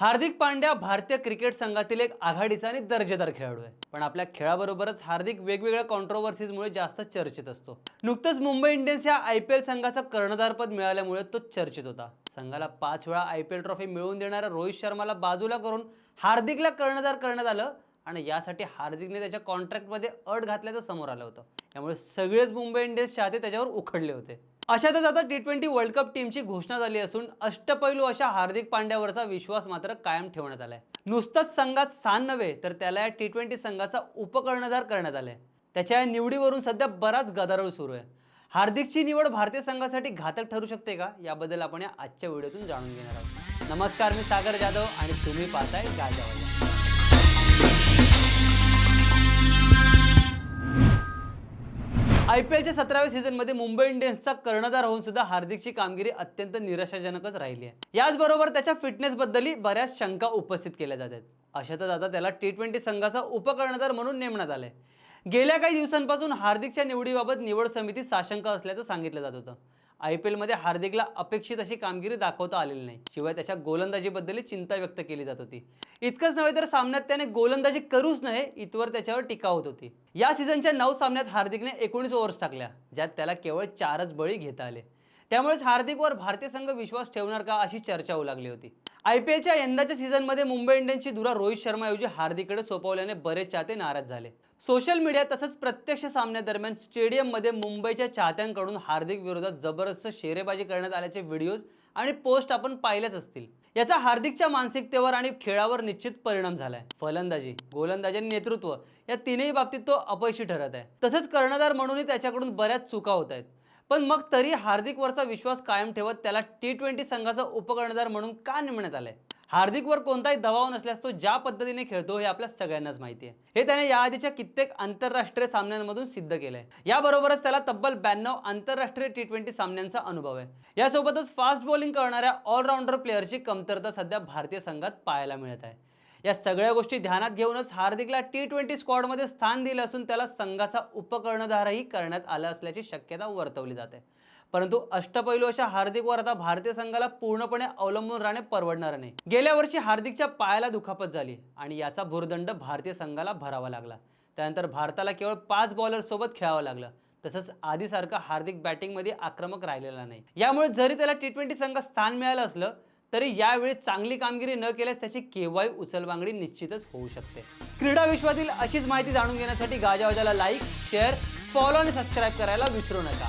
हार्दिक पांड्या भारतीय क्रिकेट संघातील एक आघाडीचा आणि दर्जेदार खेळाडू आहे. पण आपल्या खेळाबरोबरच हार्दिक वेगवेगळ्या कॉन्ट्रोवर्सीजमुळे जास्त चर्चेत असतो. नुकतंच मुंबई इंडियन्स या आय पी एल संघाचं कर्णधारपद मिळाल्यामुळे तो चर्चेत होता. संघाला पाच वेळा आय पी एल ट्रॉफी मिळवून देणाऱ्या रोहित शर्माला बाजूला करून हार्दिकला कर्णधार करण्यात आलं आणि यासाठी हार्दिकने त्याच्या कॉन्ट्रॅक्टमध्ये अट घातल्याचं समोर आलं होतं. त्यामुळे सगळेच मुंबई इंडियन्स चाहते त्याच्यावर उखडले होते. अशातच आता टी ट्वेंटी वर्ल्ड कप टीमची घोषणा झाली असून अष्टपैलू अशा हार्दिक पांड्यावरचा विश्वास मात्र कायम ठेवण्यात आलाय. नुसतंच संघात स्थान नव्हे तर त्याला या टी ट्वेंटी संघाचा उपकर्णधार करण्यात आलाय. त्याच्या या निवडीवरून सध्या बराच गदारोळ सुरू आहे. हार्दिकची निवड भारतीय संघासाठी घातक ठरू शकते का? याबद्दल आपण या आजच्या व्हिडिओतून जाणून घेणार आहोत. नमस्कार मी सागर जाधव आणि तुम्ही पाहताय गाजावाजा आय पी एलच्या सतराव्या सीझनमध्ये मुंबई इंडियन्सचा कर्णधार होऊन सुद्धा हार्दिकची कामगिरी अत्यंत निराशाजनकच राहिली आहे. याचबरोबर त्याच्या फिटनेसबद्दलही बऱ्याच शंका उपस्थित केल्या जातात अशातच आता त्याला टी ट्वेंटी संघाचा उपकर्णधार म्हणून नेमण्यात आलंय. गेल्या काही दिवसांपासून हार्दिकच्या निवडीबाबत निवड समिती साशंक असल्याचं सांगितलं जात होतं. आय पी एलमध्ये हार्दिकला अपेक्षित अशी कामगिरी दाखवता आलेली नाही. शिवाय त्याच्या गोलंदाजीबद्दलही चिंता व्यक्त केली जात होती. इतकंच नव्हे तर सामन्यात त्याने गोलंदाजी करूच नये इतवर त्याच्यावर टीका होत होती. या सीझनच्या नऊ सामन्यात हार्दिकने एकोणीस ओव्हर्स टाकल्या ज्यात त्याला केवळ चारच बळी घेता आले. त्यामुळेच हार्दिकवर भारतीय संघ विश्वास ठेवणार का अशी चर्चा होऊ लागली होती. आय पी एलच्या यंदाच्या सीझनमध्ये मुंबई इंडियन्सची धुरा रोहित शर्मा ऐवजी हार्दिककडे सोपवल्याने बरेच चाहते नाराज झाले. सोशल मीडिया तसंच प्रत्यक्ष सामन्यादरम्यान स्टेडियममध्ये मुंबईच्या चाहत्यांकडून हार्दिक विरोधात जबरदस्त शेरेबाजी करण्यात आल्याचे व्हिडिओज आणि पोस्ट आपण पाहिलेच असतील. याचा हार्दिकच्या मानसिकतेवर आणि खेळावर निश्चित परिणाम झालाय. फलंदाजी गोलंदाजी आणि नेतृत्व या तीनही बाबतीत तो अपयशी ठरत आहे. तसंच कर्णधार म्हणूनही त्याच्याकडून बऱ्याच चुका होत आहेत. पण मग तरी हार्दिकवरचा विश्वास कायम ठेवत त्याला टी ट्वेंटी संघाचा उपकर्णधार म्हणून का नेमण्यात आलाय? हार्दिकवर कोणताही दबाव नसल्यास तो ज्या पद्धतीने खेळतो हे आपल्या सगळ्यांनाच माहिती आहे. हे त्याने याआधीच्या कित्येक आंतरराष्ट्रीय सामन्यांमधून सिद्ध केलंय. याबरोबरच त्याला तब्बल ब्याण्णव आंतरराष्ट्रीय टी ट्वेंटी सामन्यांचा अनुभव आहे. यासोबतच फास्ट बॉलिंग करणाऱ्या ऑलराऊंडर प्लेअरची कमतरता सध्या भारतीय संघात पाहायला मिळत आहे. या सगळ्या गोष्टी ध्यानात घेऊनच हार्दिकला टी ट्वेंटी स्क्वॉडमध्ये स्थान दिलं असून त्याला संघाचा उपकर्णधारही करण्यात आला असल्याची शक्यता वर्तवली जाते. परंतु अष्टपैलू अशा हार्दिकवर आता भारतीय संघाला पूर्णपणे अवलंबून राहणे परवडणार नाही. गेल्या वर्षी हार्दिकच्या पायाला दुखापत झाली आणि याचा भुर्दंड भारतीय संघाला भरावा लागला. त्यानंतर भारताला केवळ पाच बॉलर सोबत खेळावं लागलं. तसंच आधीसारखं हार्दिक बॅटिंगमध्ये आक्रमक राहिलेला नाही. यामुळे जरी त्याला टी ट्वेंटी संघात स्थान मिळालं असलं तरी यावेळी चांगली कामगिरी न केल्यास त्याची केव्हाही उचलबांगडी निश्चितच होऊ शकते. क्रीडा विश्वातील अशीच माहिती जाणून घेण्यासाठी गाजावाजाला लाईक शेअर फॉलो आणि सबस्क्राईब करायला विसरू नका.